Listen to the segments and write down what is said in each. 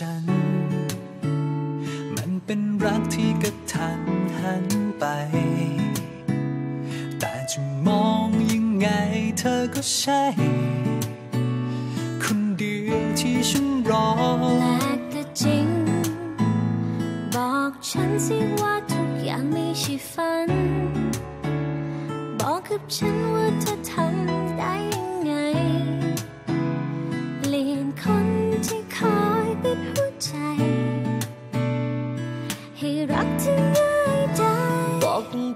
ฉัน มันเป็นรักที่กระทันหันไป แต่จะมองยังไงเธอก็ใช่ คนเดียวที่ฉันรอแปลกแต่จริง บอกฉันสิว่าทุกอย่างไม่ใช่ฝัน บอกกับฉันว่าเธอทำ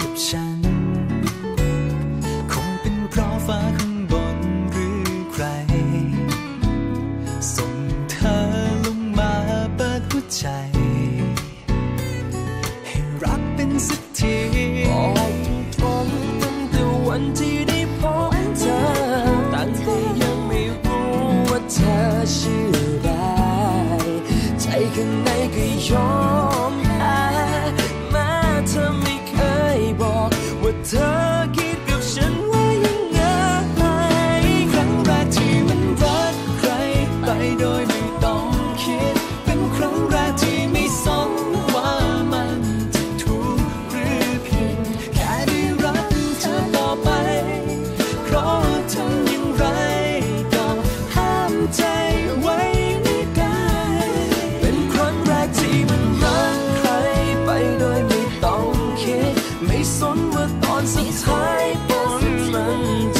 กับฉัน คงเป็นเพราะฟ้าข้างบนหรือใคร ส่งเธอลงมาเปิดหัวใจ ให้รักเป็นสักทีบอกตรงๆตั้งแต่วันที่ได้พบเธอตั้งแต่ยังไม่รู้ว่าเธอชื่ออะไรใจข้างในก็ยอมแพ้แม้เธอ ว่าเธอคิด ไม่สนว่าตอนสุดท้ายผลมันจะ